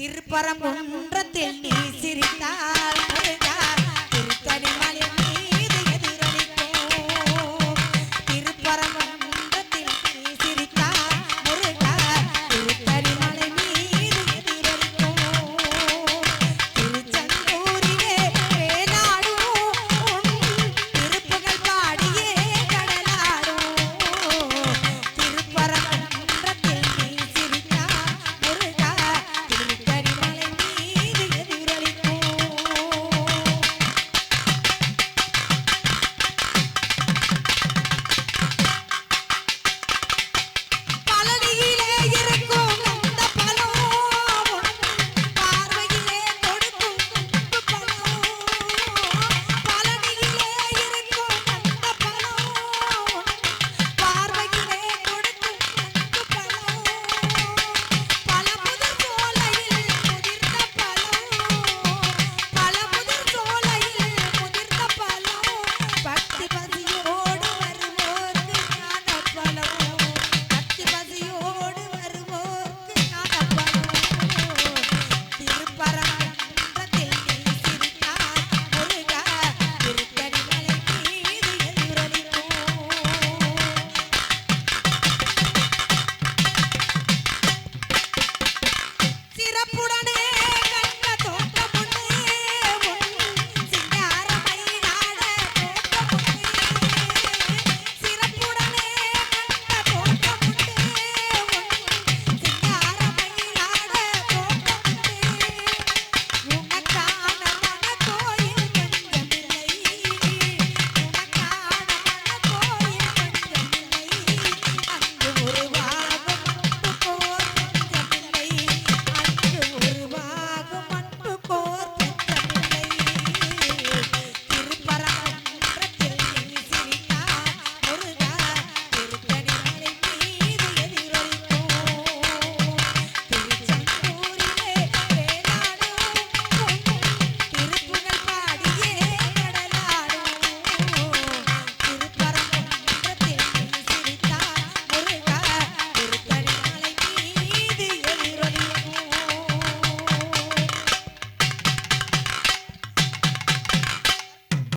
திருப்பரங்குன்றத்தில் நீ சிரித்தால்